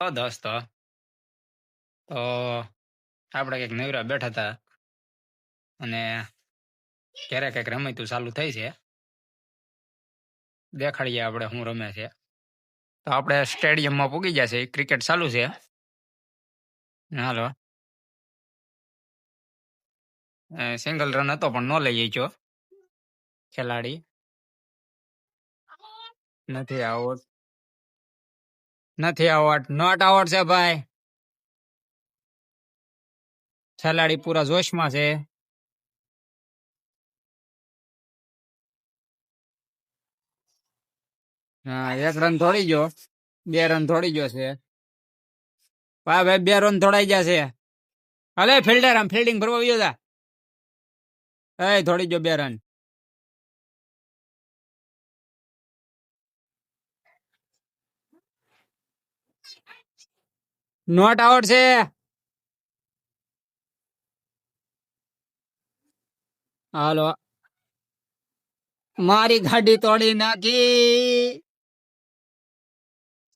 તો દોસ્તો તો. આપણે કંઈક નવરા બેઠા હતા અને ક્યારેક કંઈક રમતું ચાલુ થઈ છે. દેખાડીએ આપણે શું રમે છે. તો આપણે સ્ટેડિયમમાં પૂગી જશે ક્રિકેટ ચાલુ છે. હાલો. સિંગલ રન હતો પણ ન લઈ ગયો ખેલાડી. નથી આઉટ નથી આઉટ નોટ આઉટ છે ભાઈ ખેલાડી પૂરા જોશમાં છે હા એક રન થોડી ગયો બે રન થોડી ગયો છે ભાઈ ભાઈ બે રન થોડાઈ ગયા છે હલે ફિલ્ડર આમ ફિલ્ડિંગ ભરવા ગયો તા એ થોડી ગયો બે રન નોટ આઉટ છે હાલો મારી ગાડી તોડી નાખી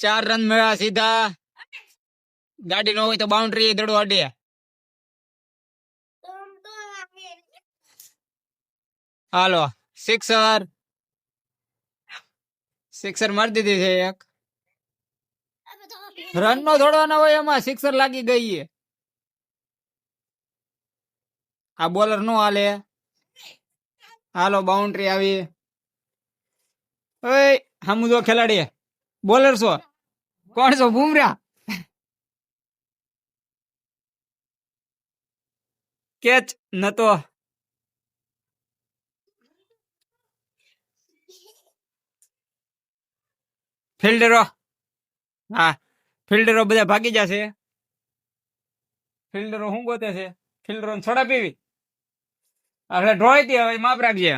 ચાર રન મળ્યા સીધા ગાડી ન હોય તો બાઉન્ડ્રી દડો અડે હાલો સિક્સર સિક્સર મારી દીધી છે એક રન નો દોડવાના હોય એમાં સિક્સર લાગી ગઈ છે. આ બોલર નો હાલે હાલો બાઉન્ડ્રી આવી ઓય હમુદો ખેલાડી બોલર છો કોણ છો બુમરા કેચ નતો ફિલ્ડરો હા ફિલ્ડરો બધા ભાગી જશે. ફિલ્ડરો શું ગોતે છે? ફિલ્ડરો સોડા પીવી. એટલે ઢોળી હવે માફ રાખજે.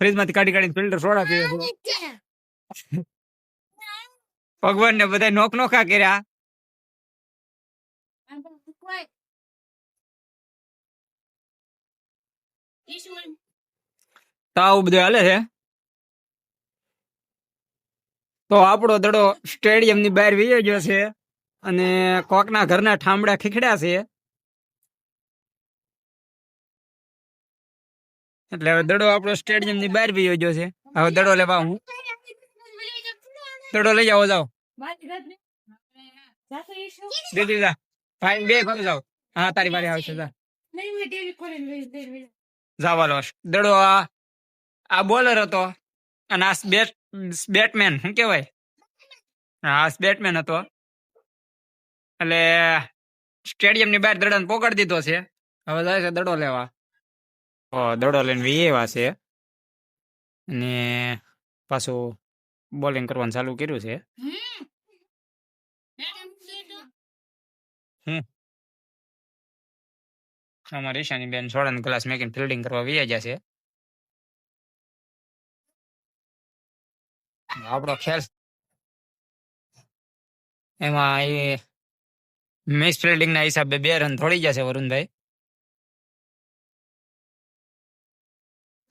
ફ્રીજમાંથી કાઢી કાઢીને ફિલ્ડર સોડા પીવે ભગવાન ને બધા નોક નોખા કર્યા. તાવ બધું હાલે છે? તો આપણો દડો સ્ટેડિયમની બહાર વીયો ગયો છે અને કોકના ઘરના ઠામડા ખીખડ્યા છે. એટલે હવે દડો આપણો સ્ટેડિયમની બહાર વીયો ગયો છે. હવે દડો લેવા હું દડો લઈ જાઓ જાઓ. દીદી બે કરો જાઓ. હા, તારી વારી આવશે જા. જાવાલો દડો આ બોલર હતો. અને આ બેટ બેટમેન, શું કેવાય હા બેટમેન હતો. એટલે સ્ટેડિયમની બહાર દડાને પોકાડી દીધો છે. હવે જાય છે દડો લેવા. ઓ દડો લઈને વીએવા છે. અને પાછું બોલિંગ કરવાનું ચાલુ કર્યું છે. અમારે ઈશાની બેન સોળાનો ગ્લાસ મેકિંગ ફિલ્ડિંગ કરવા વી છે. આપણો ખેલ એમાં એ મિસ ફિલ્ડિંગ ના હિસાબે બે રન થોડી જશે વરુણભાઈ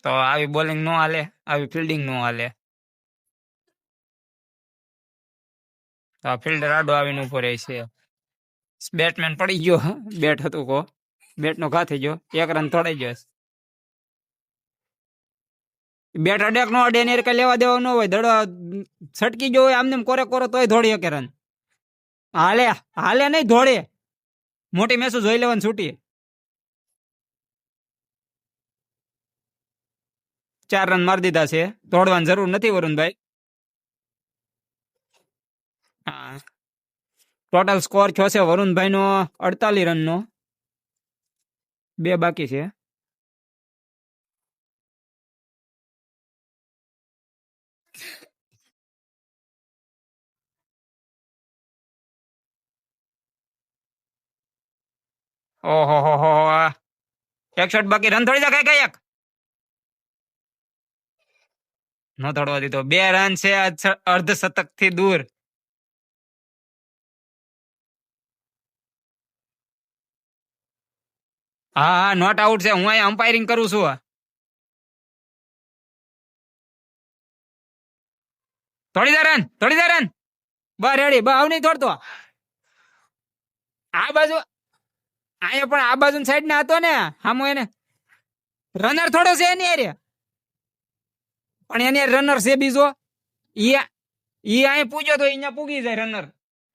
તો આવી બોલિંગ નો હાલે આવી ફિલ્ડિંગ નો હાલે તો આ ફિલ્ડર આડો આવીને ઉભો રહે છે બેટમેન પડી ગયો બેટ હતું કો બેટ નો ઘા થઈ ગયો એક રન થોડાઈ ગયો બેટ અડેક નો અડે ને કઈ લેવા દેવાનું હોય, દડો છટકી ગયો હોય આમને કોરે કોરો તોય ધોડી શકે રન. હાલે હાલે નહીં ધોડે મોટી મેસું જોઈ લેવાની છૂટી ચાર રન મારી દીધા છે. દોડવાની જરૂર નથી વરુણભાઈ. ટોટલ સ્કોર થયો છે વરુણભાઈ નો અડતાલીસ રન નો બે બાકી છે. ઓહો, હો હો એક શોટ બાકી, રન થોડી જાય કઈ એક? ન થોડવા દીધો. બે રન છે અર્ધ શતકથી દૂર. હા હા નોટ આઉટ છે. હું અહીંયા અમ્પાયરિંગ કરું છું થોડી દે રન, થોડી દે રન. બા રેડી બા, આવ નહીં તોડતો આ બાજુ અહીંયા પણ આ બાજુ સાઈડ ના હતો ને, હામો એને. રનર થોડો છે એની હારે. પણ એની રનર છે બીજો. ઈ ઈ અહીં પૂજ્યો તો અહીંયા પૂગી જાય રનર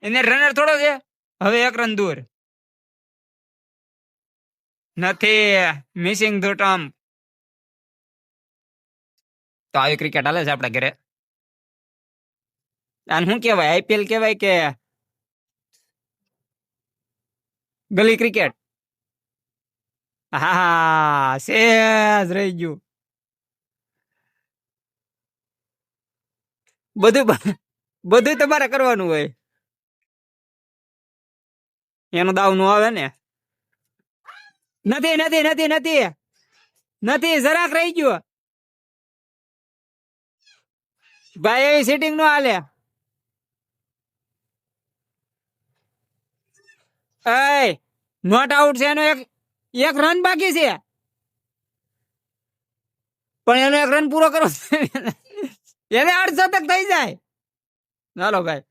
એને રનર થોડો છે. હવે એક રન દૂર. નથી મિસિંગ ધ ટર્મ તો આવી ક્રિકેટ હાલે છે આપણા ઘરે. અને શું કહેવાય? આઈપીએલ કહેવાય કે ગલી ક્રિકેટ રહી ગયું. બધું બધું તમારે કરવાનું હોય. એનો દાવ નો આવે ને. નથી નથી નથી નથી. નથી, જરાક રહી ગયો. ભાઈ, એવી સીટિંગ નો હાલે. એ નોટ આઉટ છે, એનો એક એક રન બાકી છે. પણ એનો એક રન પૂરો કરો. એને આઠ શતક થઈ જાય. ચાલો ભાઈ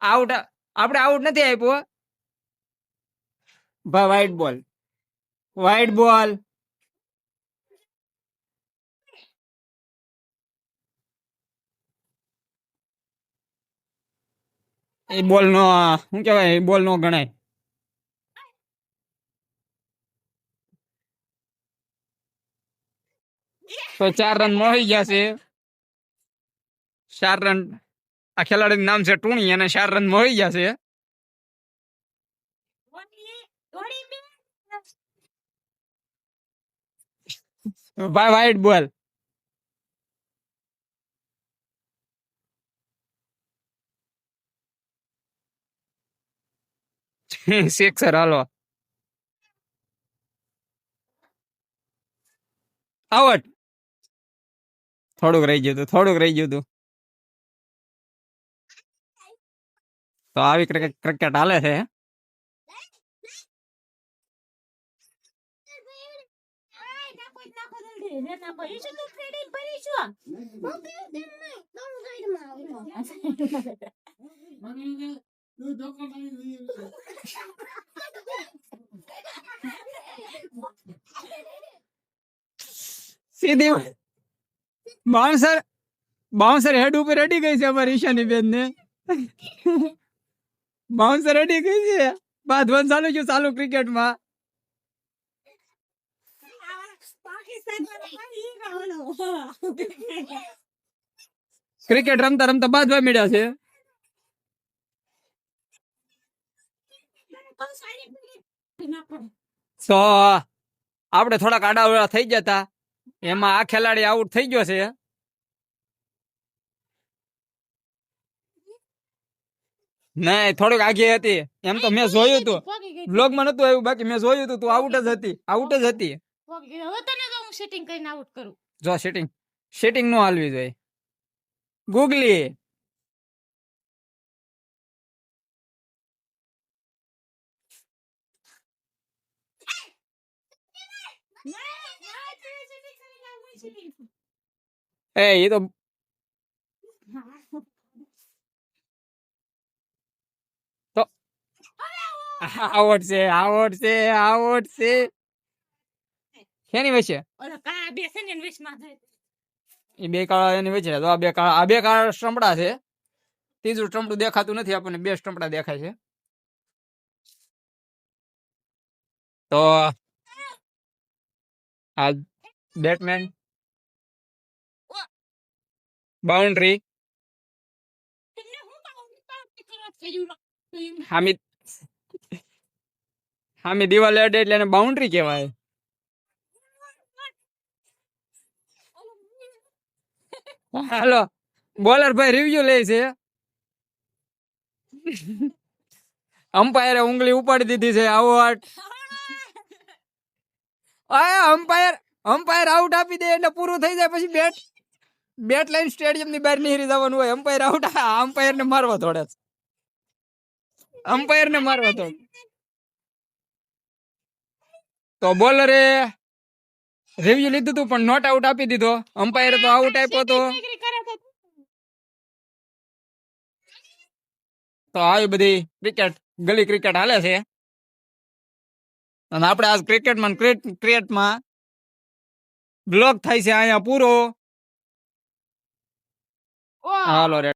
આઉટ આપણે આઉટ નથી આપ્યો. ભાઈ વ્હાઈટ બોલ વ્હાઈટ બોલ એ બોલ નો, શું કહેવાય, એ બોલ નો ગણાય. તો ચાર રન મળી ગયા છે ચાર રન આ ખેલાડીનું નામ છે ટુણી અને ચાર રન મળી ગયા છે ભાઈ વાઈટ બોલ સિક્સર હાલો આવટ થોડુંક રહી ગયું હતું થોડુંક રહી ગયું હતું તો આવી ક્રિકેટ ક્રિકેટ હાલે છે સીધી બાઉન્સર બાઉન્સર હેડ ઉપર અડી ગઈ છે અમારી ઈશાની બેન ને બાઉન્સર અડી ગઈ છે. બાંધવાનું ચાલુ છે ચાલુ ક્રિકેટમાં. ક્રિકેટ રમતા રમતા બાંધવા મળ્યા છે. તો, આપણે થોડાક આડાવડા થઈ જતા. એમાં આ ખેલાડી આઉટ થઈ ગયો છે. નહીં થોડુંક આગે હતી. એમ તો મેં જોયું હતું. બ્લોગમાં નતું આવ્યું બાકી મેં જોયું હતું. તું આઉટ જ હતી આઉટ જ હતી. હવે તને તો હું સેટિંગ કરીને આઉટ કરું. જો સેટિંગ સેટિંગ નો હાલવી જોઈએ. ગૂગલી એ એ તો આવડ છે આવડ છે આવડ છે શેની વચ્ચે ઓલા કાળા બે છે ને એની વચમાં જાય. એ બે કાળા એની વચ્ચે તો આ બે કાળા આ બે કાળા સ્ટંપડા છે ત્રીજું સ્ટંપડું દેખાતું નથી આપણને બે સ્ટંપડા દેખાય છે તો આ બેટમેન બાઉન્ડ્રી એમને હું કામ- કામ કરવા થયું ન- હામી હામી દિવાલ અડે એટલે એને બાઉન્ડ્રી કહેવાય હાલો બોલર ભાઈ રિવ્યુ લે છે અમ્પાયરે ઉંગલી ઉપાડી દીધી છે આવો આટ આ અમ્પાયર અમ્પાયર આઉટ આપી દે એટલે પૂરું થઈ જાય પછી બેટ બેટ લાઈન સ્ટેડિયમની બહાર નીકળી જવાનું હોય અમ્પાયર આઉટ અમ્પાયર ને મારવા થોડે અમ્પાયર ને મારવા થોડે તો બોલરે રિવ્યુ લીધું હતું પણ નોટ આઉટ આપી દીધો. અમ્પાયર તો આઉટ આપ્યો તો. તો તો આવી બધી ક્રિકેટ ગલી ક્રિકેટ હાલે છે. અને આપણે આજ ક્રિકેટમાં ક્રિકેટમાં બ્લોક થાય છે અહીંયા પૂરો. 哇。老铁